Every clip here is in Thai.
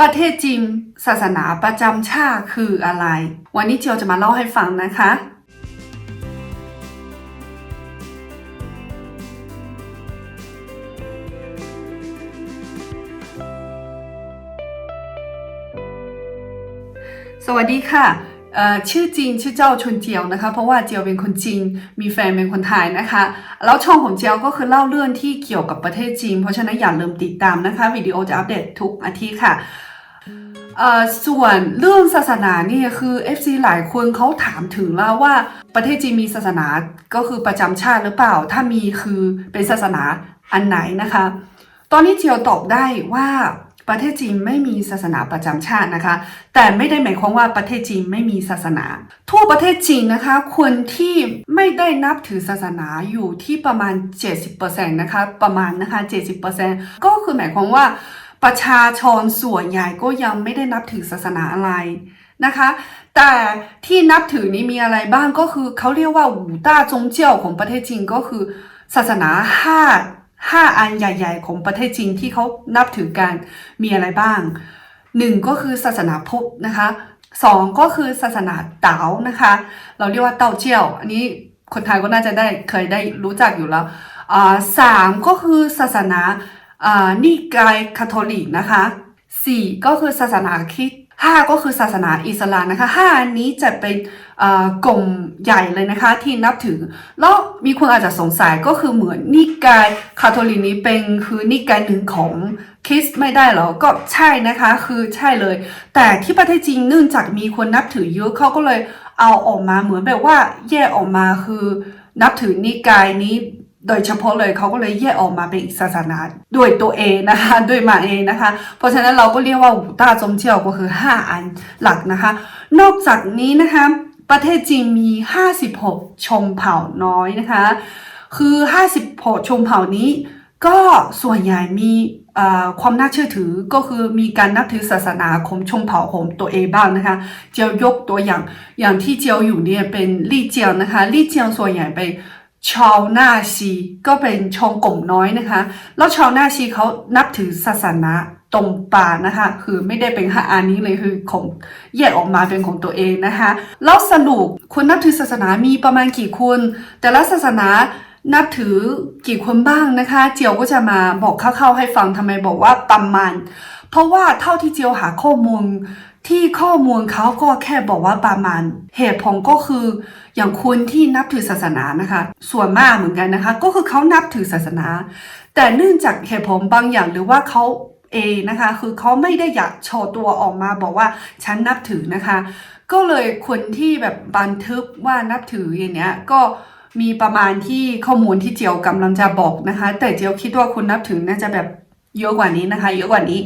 ประเทศจีนศาสนาประจำชาติคืออะไร วันนี้เจียวจะมาเล่าให้ฟังนะคะ สวัสดีค่ะ ชื่อจีนชื่อเจ้าชนเจียวนะคะ เพราะว่าเจียวเป็นคนจีนมีแฟนเป็นคนไทยนะคะ แล้วช่องของเจียวก็คือเล่าเรื่องที่เกี่ยวกับประเทศจีน เพราะฉะนั้นอย่าลืมติดตามนะคะวิดีโอจะอัปเดตทุกอาทิตย์ค่ะส่วนเรื่องศาสนาเนี่ยคือ FC หลายคนเขาถามถึงแล้วว่าประเทศจีนมีศาสนาก็คือประจำชาติหรือเปล่า ถ้ามีคือเป็นศาสนาอันไหนนะคะ ตอนนี้เจียวตอบได้ว่า ประเทศจีนไม่มีศาสนาประจำชาตินะคะ แต่ไม่ได้หมายความว่าประเทศจีนไม่มีศาสนา ทั่วประเทศจีนนะคะ คนที่ไม่ได้นับถือศาสนาอยู่ที่ประมาณ 70%นะคะ ประมาณนะคะ 70%ก็คือหมายความว่าประชาชนส่วนใหญ่ก็ยังไม่ได้นับถือศาสนาอะไรนะคะ แต่ที่นับถือนี้มีอะไรบ้างก็คือเขาเรียกว่าหูต้าจงเจี้ยวของประเทศจีนก็คือศาสนาห้า ห้าอันใหญ่ ๆ ของประเทศจีนที่เขานับถือกันมีอะไรบ้างหนึ่งก็คือศาสนาพุทธนะคะสองก็คือศาสนาเต๋านะคะ เราเรียกว่าเต้าเจี้ยว อันนี้คนไทยก็น่าจะได้เคยได้รู้จักอยู่แล้วสามก็คือศาสนานิกายคาทอลิกนะคะสี่ก็คือศาสนาคริสต ห้าก็คือศาสนาอิสลามนะคะห้าอันนี้จะเป็นกลุ่มใหญ่เลยนะคะที่นับถือ แล้วมีคนอาจจะสงสัยก็คือเหมือนนิกายคาทอลิกนี้เป็นคือนิกายหนึ่งของคริสไม่ได้เหรอ ก็ใช่นะคะคือใช่เลย แต่ที่ประเทศจีนเนื่องจากมีคนนับถือเยอะเขาก็เลยเอาออกมาเหมือนแบบว่าแยกออกมาคือนับถือนิกายนี้ โดยเฉพาะเลยเขาก็เลยแยกออกมาเป็นอีกศาสนาด้วยตัวเองนะคะด้วยมาเองนะคะ เพราะฉะนั้นเราก็เรียกว่าหูต้าจงเจียวก็คือ 5 อันหลักนะคะ นอกจากนี้นะคะประเทศจีนมี 56ชนเผ่าน้อยนะคะ คือ 56ชนเผ่านี้ก็ส่วนใหญ่มีความน่าเชื่อถือก็คือมีการนับถือศาสนาของชนเผ่าของตัวเองบ้างนะคะ เจียวยกตัวอย่างอย่างที่เจียวอยู่เนี่ยเป็นลี่เจียงนะคะลี่เจียงส่วนใหญ่เป็น ชาวนาซีก็เป็นชนกลุ่มน้อยนะคะ แล้วชาวนาซีเขานับถือศาสนาตรงป่านะคะ คือไม่ได้เป็นห้าอันนี้เลยคือของแยกออกมาเป็นของตัวเองนะคะ แล้วสรุปคนนับถือศาสนามีประมาณกี่คน แต่ละศาสนานับถือกี่คนบ้างนะคะ เจียวก็จะมาบอกคร่าๆให้ฟังทำไมบอกว่าประมาณ เพราะว่าเท่าที่เจียวหาข้อมูล ที่ข้อมูลเขาก็แค่บอกว่าประมาณ เหตุผลก็คืออย่างคนที่นับถือศาสนานะคะ ส่วนมากเหมือนกันนะคะ ก็คือเขานับถือศาสนา แต่เนื่องจากเหตุผลบางอย่างหรือว่าเขาเองนะคะคือเขาไม่ได้อยากโชว์ตัวออกมาบอกว่าฉันนับถือนะคะ ก็เลยคนที่แบบบันทึกว่านับถืออย่างเนี้ยก็มีประมาณที่ข้อมูลที่เจียวกำลังจะบอกนะคะ แต่เจียวคิดว่าคนนับถือน่าจะแบบเยอะกว่านี้นะคะ เยอะกว่านี้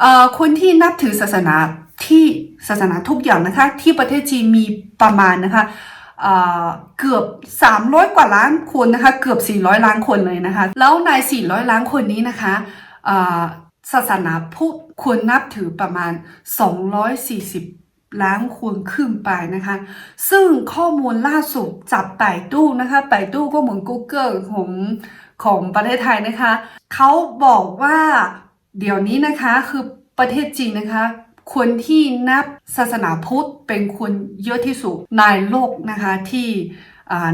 เอ่อคนที่นับถือศาสนา ที่ศาสนาทุกอย่างนะคะ ที่ประเทศจีนมีประมาณนะคะเอ่อเกือบ 300 กว่าล้านคนนะคะ เกือบ 400 ล้านคนเลยนะคะ แล้วใน 400 ล้านคนนี้นะคะศาสนาพุทธควรนับถือประมาณ 240 ล้านคนขึ้นไปนะคะ ซึ่งข้อมูลล่าสุดจากไต่ตู้นะคะไต่ตู้ก็เหมือน Google ของของประเทศไทยนะคะ เขาบอกว่าเดี๋ยวนี้นะคะคือประเทศจีนนะคะ คนที่นับศาสนาพุทธเป็นคนเยอะที่สุดในโลกนะคะที่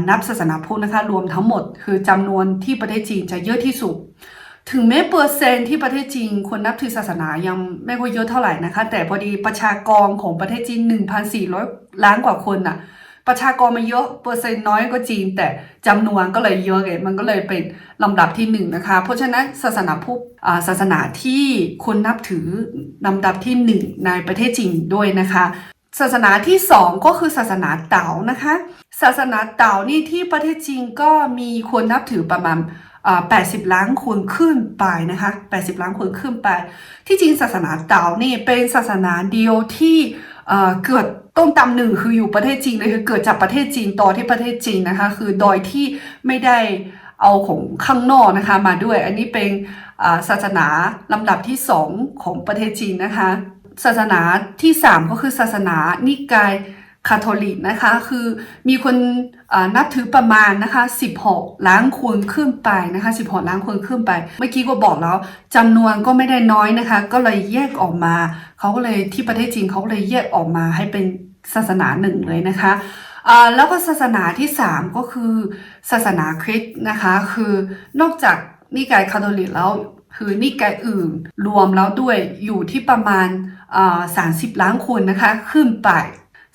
นับศาสนาพุทธนะคะรวมทั้งหมด คือจำนวนที่ประเทศจีนจะเยอะที่สุด ถึงแม้เปอร์เซ็นต์ที่ประเทศจีนคนนับถือศาสนายังไม่ค่อยเยอะเท่าไหร่นะคะ แต่พอดีประชากรของประเทศจีน 1,400 ล้านกว่าคนน่ะ ประชากรมันเยอะเปอร์เซ็นต์น้อยก็จริง แต่จำนวนก็เลยเยอะไงมันก็เลยเป็นลำดับที่หนึ่งนะคะ เพราะฉะนั้นศาสนาพุทธศาสนาที่คนนับถือลำดับที่หนึ่งในประเทศจีนด้วยนะคะ ศาสนาที่สองก็คือศาสนาเต๋านะคะ ศาสนาเต๋านี่ที่ประเทศจีนก็มีคนนับถือประมาณ80 ล้านคนขึ้นไปนะคะ 80 ล้านคนขึ้นไป ที่จริงศาสนาเต๋านี่เป็นศาสนาเดียวที่ เกิดต้นตำหนึ่งคืออยู่ประเทศจีนเลยคือเกิดจากประเทศจีนต่อที่ประเทศจีนนะคะ คือโดยที่ไม่ได้เอาของข้างนอกนะคะมาด้วย อันนี้เป็นศาสนาลำดับที่สองของประเทศจีนนะคะ ศาสนาที่สามก็คือศาสนานิกาย คาทอลิกนะคะ คือมีคนนับถือประมาณนะคะ 16 ล้านคนขึ้นไปนะคะ 16 ล้านคนขึ้นไป เมื่อกี้ก็บอกแล้วจำนวนก็ไม่ได้น้อยนะคะ ก็เลยแยกออกมา เขาก็เลยที่ประเทศจีนเขาเลยแยกออกมาให้เป็นศาสนาหนึ่งเลยนะคะแล้วก็ศาสนาที่ 3 ก็คือศาสนาคริสต์นะคะ คือนอกจากนิกายคาทอลิกแล้วคือนิกายอื่นรวมแล้วด้วยอยู่ที่ประมาณอ่า30ล้านคนนะคะ ขึ้นไป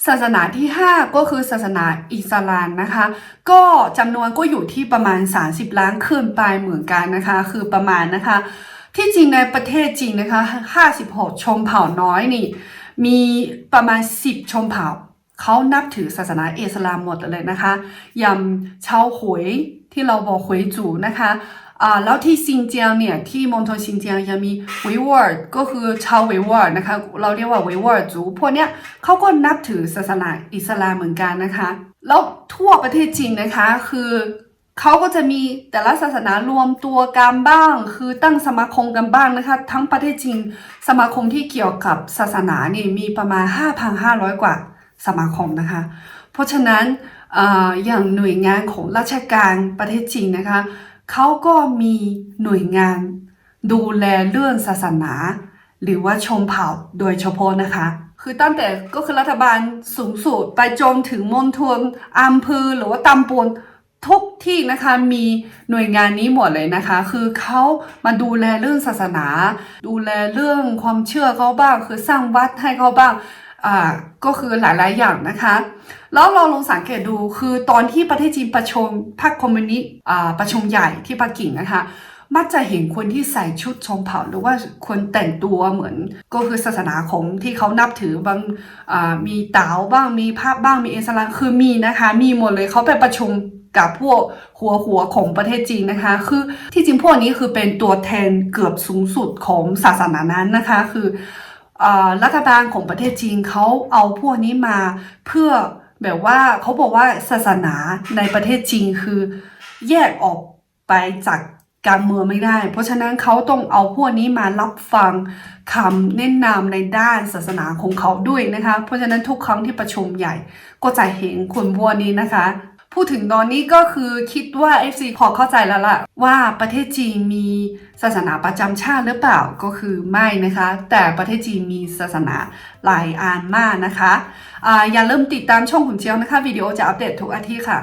ศาสนาที่ 5 ก็คือศาสนาอิสลามนะคะ ก็จำนวนก็อยู่ที่ประมาณ 30 ล้านขึ้นไปเหมือนกันนะคะ คือประมาณนะคะ ที่จริงในประเทศจริงนะคะ 56ชนเผ่าน้อยนี่ มีประมาณ 10ชนเผ่า เขานับถือศาสนาอิสลามหมดเลยนะคะย่างชาวหวยที่เราบอกหวยจูนะคะ อ่าแล้วที่ซินเจียงเนี่ยที่มณฑลซินเจียงยังมีเววอร์ก็คือชาวเววอร์นะคะเราเรียกว่าเววอร์族พวกเนี้ยเขาก็นับถือศาสนาอิสลามเหมือนกันนะคะ แล้วทั่วประเทศจีนนะคะคือเขาก็จะมีแต่ละศาสนารวมตัวกันบ้าง คือตั้งสมาคมกันบ้างนะคะ ทั้งประเทศจีนสมาคมที่เกี่ยวกับศาสนานี่มีประมาณ 5,500 กว่าสมาคมนะคะ เพราะฉะนั้นอ่าอย่างหน่วยงานของราชการประเทศจีนนะคะ เขาก็มีหน่วยงาน ดูแลเรื่องศาสนา หรือว่าชนเผ่าโดยเฉพาะนะคะ คือตั้งแต่ก็คือรัฐบาลสูงสุดไปจนถึงมณฑลอำเภอหรือว่าตำบลทุกที่นะคะมีหน่วยงานนี้หมดเลยนะคะ คือเขามาดูแลเรื่องศาสนา ดูแลเรื่องความเชื่อเขาบ้าง คือสร้างวัดให้เขาบ้าง ก็คือหลาย ๆ อย่างนะคะ แล้วเราลองสังเกตดูคือตอนที่ประเทศจีนประชุมพรรคคอมมิวนิสต์ประชุมใหญ่ที่ปักกิ่งนะคะมักจะเห็นคนที่ใส่ชุดชนเผ่าหรือว่าคนแต่งตัวเหมือน ก็คือศาสนาของที่เขานับถือบางมีเต๋าบ้างมีภาพบ้างมีเอสลามคือมีนะคะ มีหมดเลยเขาไปประชุมกับพวกหัวหัวของประเทศจีนนะคะ คือที่จริงพวกนี้คือเป็นตัวแทนเกือบสูงสุดของศาสนานั้นนะคะ คือ รัฐบาลของประเทศจีนเขาเอาพวกนี้มาเพื่อแบบว่าเขาบอกว่าศาสนาในประเทศจีนคือแยกออกไปจากการเมืองไม่ได้ เพราะฉะนั้นเขาต้องเอาพวกนี้มารับฟังคำแนะนำในด้านศาสนาของเขาด้วยนะคะ เพราะฉะนั้นทุกครั้งที่ประชุมใหญ่ก็จะเห็นคนพวกนี้นะคะ พูดถึงตอนนี้ก็คือคิดว่า FC พอเข้าใจแล้วล่ะ ว่าประเทศจีนมีศาสนาประจำชาติหรือเปล่าก็คือไม่นะคะ แต่ประเทศจีนมีศาสนาหลายอันมากนะคะอ่าอย่าลืมติดตามช่องของเจียวนะคะ วิดีโอจะอัปเดตทุกอาทิตย์ค่ะ